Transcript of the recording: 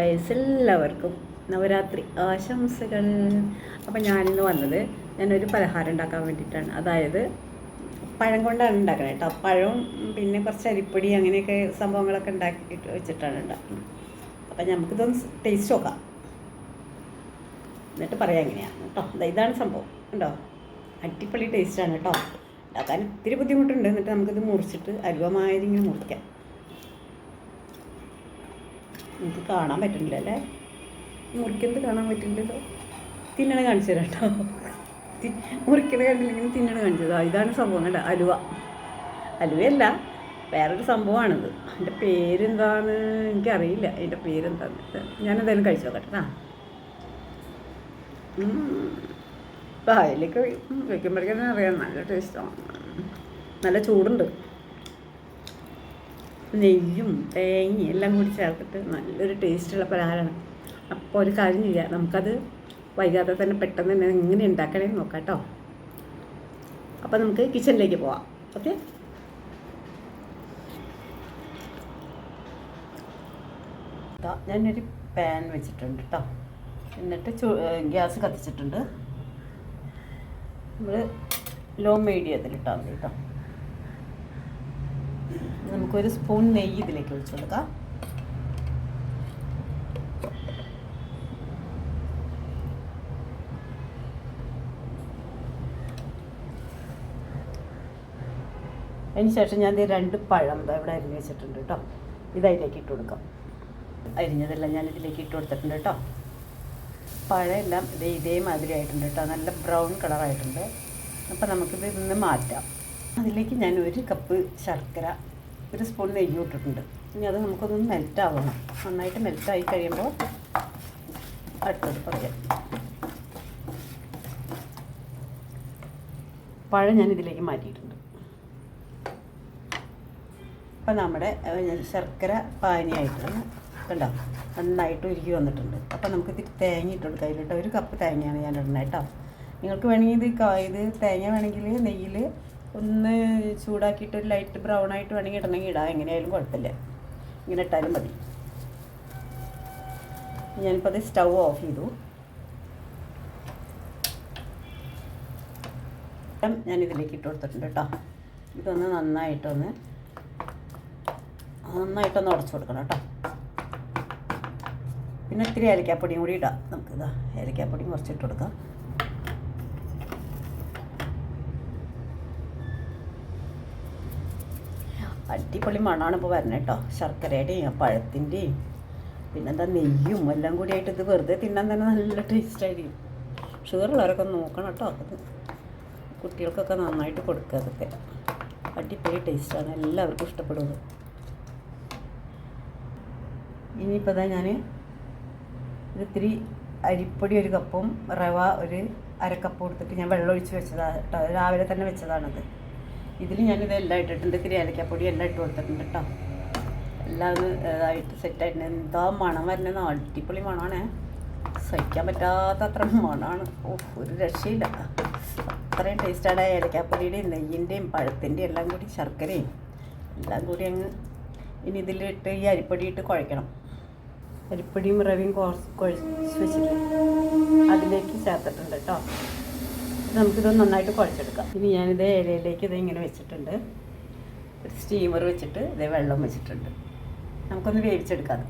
എല്ലാവർക്കും നവരാത്രി ആശംസകൾ. അപ്പം ഞാനിന്ന് വന്നത് ഞാനൊരു പലഹാരം ഉണ്ടാക്കാൻ വേണ്ടിയിട്ടാണ്. അതായത് പഴം കൊണ്ടാണ് ഉണ്ടാക്കുന്നത് കേട്ടോ പഴവും പിന്നെ കുറച്ച് അരിപ്പൊടി അങ്ങനെയൊക്കെ സംഭവങ്ങളൊക്കെ ഉണ്ടാക്കിയിട്ട് വെച്ചിട്ടാണ് ഉണ്ടാക്കുന്നത്. അപ്പം നമുക്കിതൊന്ന് ടേസ്റ്റ് നോക്കാം. എന്നിട്ട് പറയാം എങ്ങനെയാണ് കേട്ടോ ഇതാണ് സംഭവം. ഉണ്ടോ അടിപൊളി ടേസ്റ്റാണ് കേട്ടോ ഉണ്ടാക്കാൻ ഇത്തിരി ബുദ്ധിമുട്ടുണ്ട്. എന്നിട്ട് നമുക്കിത് മുറിച്ചിട്ട് അരുവമാതിരി ഇങ്ങനെ മുറിക്കാം. നമുക്ക് കാണാൻ പറ്റുന്നില്ല അല്ലേ? മുറിക്കുന്നത് കാണാൻ പറ്റുന്നില്ലല്ലോ. തിന്നണ കാണിച്ചു തരാം കേട്ടോ മുറിക്കണ കണ്ടില്ലെങ്കിൽ തിന്നണ കാണിച്ചത് ഇതാണ് സംഭവം കേട്ടോ അലുവ. അലുവയല്ല വേറൊരു സംഭവമാണിത്. അതിന്റെ പേരെന്താണ്? എനിക്കറിയില്ല. അതിന്റെ പേരെന്താന്ന് ഞാനെന്തായാലും കഴിച്ചു നോക്കട്ടെ. ആ അതിലേക്ക് വയ്ക്കുമ്പോഴേക്കും അറിയാം. നല്ല ടേസ്റ്റാണ്. നല്ല ചൂടുണ്ട്. നെയ്യും തേങ്ങയും എല്ലാം കൂടി ചേർത്തിട്ട് നല്ലൊരു ടേസ്റ്റുള്ള പലഹാരമാണ്. അപ്പോൾ ഒരു കാര്യം ചെയ്യാം. നമുക്കത് വൈകാതെ തന്നെ പെട്ടെന്ന് തന്നെ എങ്ങനെ ഉണ്ടാക്കണേ നോക്കാം കേട്ടോ അപ്പോൾ നമുക്ക് കിച്ചണിലേക്ക് പോവാം. ഓക്കെ? ഞാനൊരു പാൻ വെച്ചിട്ടുണ്ട് കേട്ടോ എന്നിട്ട് ഗ്യാസ് കത്തിച്ചിട്ടുണ്ട്. നമ്മൾ ലോ മീഡിയത്തിൽ ഇട്ടാൽ മതി കേട്ടോ നമുക്കൊരു സ്പൂൺ നെയ്യ് ഇതിലേക്ക് ഒഴിച്ചു കൊടുക്കാം. അതിന് ശേഷം ഞാൻ രണ്ട് പഴം ഇവിടെ അരിഞ്ഞ് വെച്ചിട്ടുണ്ട് കേട്ടോ. ഇത് അതിലേക്ക് ഇട്ട് കൊടുക്കാം. അരിഞ്ഞതെല്ലാം ഞാൻ ഇതിലേക്ക് ഇട്ട് കൊടുത്തിട്ടുണ്ട് കേട്ടോ. പഴമെല്ലാം ഇതേ ഇതേമാതിരി ആയിട്ടുണ്ട് കേട്ടോ. നല്ല ബ്രൗൺ കളറായിട്ടുണ്ട് അപ്പോൾ നമുക്കിത് ഇന്ന് മാറ്റാം. അതിലേക്ക് ഞാൻ ഒരു കപ്പ് ശർക്കര ഒരു സ്പൂൺ നെയ്യ് ഇട്ടിട്ടുണ്ട്. ഇനി അത് നമുക്കൊന്ന് മെൽറ്റാവണം നന്നായിട്ട് മെൽറ്റായി കഴിയുമ്പോൾ അടുത്തത് പറയാം. പഴം ഞാൻ ഇതിലേക്ക് മാറ്റിയിട്ടുണ്ട്. അപ്പം നമ്മുടെ ശർക്കര പാനിയായിട്ടാണ് കണ്ടോ? നന്നായിട്ട് ഉരുകി വന്നിട്ടുണ്ട്. അപ്പം നമുക്ക് ഇത് തേങ്ങ ഇട്ട് കൊടുക്കാം. അതിലിട്ട് ഒരു കപ്പ് തേങ്ങയാണ് ഞാൻ ഇടുന്നത് കേട്ടോ. നിങ്ങൾക്ക് വേണമെങ്കിൽ ഇത് ഇത് തേങ്ങ വേണമെങ്കിൽ നെയ്യിൽ ഒന്ന് ചൂടാക്കിയിട്ട് ഒരു ലൈറ്റ് ബ്രൗൺ ആയിട്ട് വേണമെങ്കിൽ ഇടണമെങ്കിൽ ഇടാം. എങ്ങനെയായാലും കുഴപ്പമില്ല. ഇങ്ങനെ ഇട്ടാലും മതി. ഞാനിപ്പോൾ അത് സ്റ്റൗ ഓഫ് ചെയ്തു. ഞാൻ ഇതിലേക്ക് ഇട്ട് കൊടുത്തിട്ടുണ്ട് കേട്ടോ. ഇതൊന്ന് നന്നായിട്ടൊന്ന് നന്നായിട്ടൊന്ന് ഉടച്ചു കൊടുക്കണം കേട്ടോ. പിന്നെ ഇത്തിരി ഏലക്കാപ്പൊടിയും കൂടി ഇടാം. നമുക്കിതാ ഏലക്കാപ്പൊടിയും കുറച്ചിട്ട് കൊടുക്കാം. അടിപൊളി മണമാണ് ഇപ്പോൾ വരണേ കേട്ടോ ശർക്കരയുടെയും പഴത്തിന്റെയും പിന്നെന്താ നെയ്യും എല്ലാം കൂടി ആയിട്ട് ഇത് വെറുതെ തിന്നാൻ തന്നെ നല്ല ടേസ്റ്റായിരിക്കും ഷുഗറുള്ളവരൊക്കെ നോക്കണം കേട്ടോ അത് കുട്ടികൾക്കൊക്കെ നന്നായിട്ട് കൊടുക്കുക അതൊക്കെ. അടിപൊളി ടേസ്റ്റാണ് എല്ലാവർക്കും ഇഷ്ടപ്പെടുന്നത്. ഇനിയിപ്പോൾ ഞാൻ ഒരിത്തിരി അരിപ്പൊടി ഒരു കപ്പും റവ ഒരു അരക്കപ്പ് കൊടുത്തിട്ട് ഞാൻ വെള്ളം ഒഴിച്ച് വെച്ചതാണ് കേട്ടോ രാവിലെ തന്നെ വെച്ചതാണത്. ഇതിൽ ഞാനിത് എല്ലാം ഇട്ടിട്ടുണ്ട്. ഇത്തിരി ഏലക്കാപ്പൊടി എല്ലാം ഇട്ട് കൊടുത്തിട്ടുണ്ട് കേട്ടോ. എല്ലാം ഇതായിട്ട് സെറ്റായിട്ടുണ്ട് എന്താ മണം വരുന്നത് അടിപൊളി മണമാണ് സഹിക്കാൻ പറ്റാത്ത അത്ര മണമാണ് ഓഹ് ഒരു രക്ഷയില്ല. അത്രയും ടേസ്റ്റാണ് ഏലക്കാപ്പൊടിയുടെയും നെയ്യിന്റെയും പഴത്തിന്റെയും എല്ലാം കൂടി ശർക്കരയും. എല്ലാം കൂടി അങ്ങ് ഇനി ഇതിലിട്ട് ഈ അരിപ്പൊടി ഇട്ട് കുഴയ്ക്കണം. അരിപ്പൊടിയും റവയും കുഴച്ച് വെച്ചിട്ട് അതിലേക്ക് ചേർത്തിട്ടുണ്ട് കേട്ടോ. നമുക്കിത് നന്നായിട്ട് കുഴച്ചെടുക്കാം. ഇനി ഞാനിത് ഇലയിലേക്ക് ഇത് ഇങ്ങനെ വെച്ചിട്ടുണ്ട്. ഒരു സ്റ്റീമർ വെച്ചിട്ട് ഇതേ വെള്ളം വെച്ചിട്ടുണ്ട്. നമുക്കൊന്ന് വേവിച്ചെടുക്കാം.